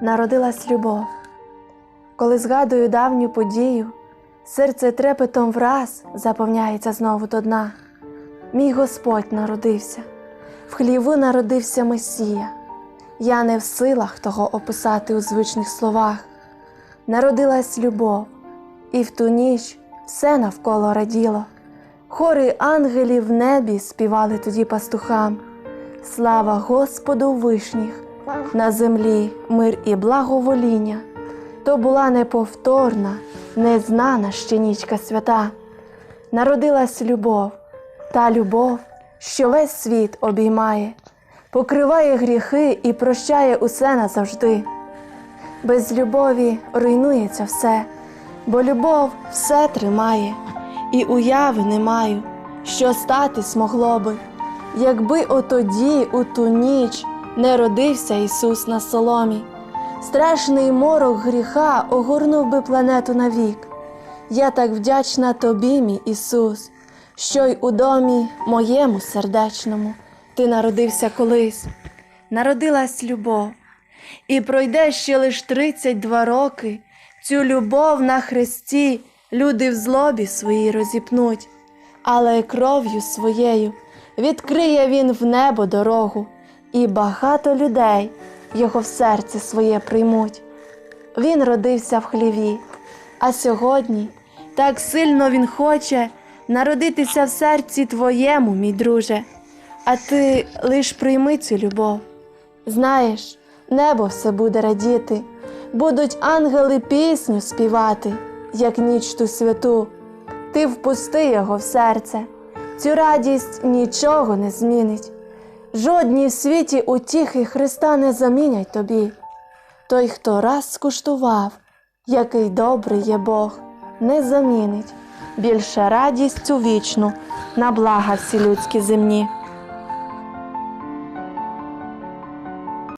народилась любов. Коли згадую давню подію, серце трепетом враз заповняється знову до дна. Мій Господь народився, в хліву народився Месія. Я не в силах того описати у звичних словах. Народилась любов, і в ту ніч все навколо раділо. Хори ангелів в небі співали тоді пастухам. Слава Господу вишніх, на землі мир і благовоління. То була неповторна, незнана ще нічка свята. Народилась любов, та любов, що весь світ обіймає, покриває гріхи і прощає усе назавжди. Без любові руйнується все, бо любов все тримає, і уяви не маю, що статись могло би, якби отоді, у ту ніч, не родився Ісус на соломі. Страшний морок гріха огорнув би планету навік. Я так вдячна тобі, мій Ісус, що й у домі моєму сердечному ти народився колись, народилась любов, і пройде ще лиш 32 роки. Цю любов на хресті люди в злобі своїй розіпнуть, але кров'ю своєю відкриє він в небо дорогу, і багато людей його в серце своє приймуть. Він родився в хліві, а сьогодні так сильно він хоче народитися в серці твоєму, мій друже, а ти лиш прийми цю любов. Знаєш, небо все буде радіти, будуть ангели пісню співати, як ніч ту святу. Ти впусти його в серце, цю радість нічого не змінить. Жодні в світі утіхи Христа не замінять тобі. Той, хто раз скуштував, який добрий є Бог, не замінить більше радість цю вічну на блага всі людські земні.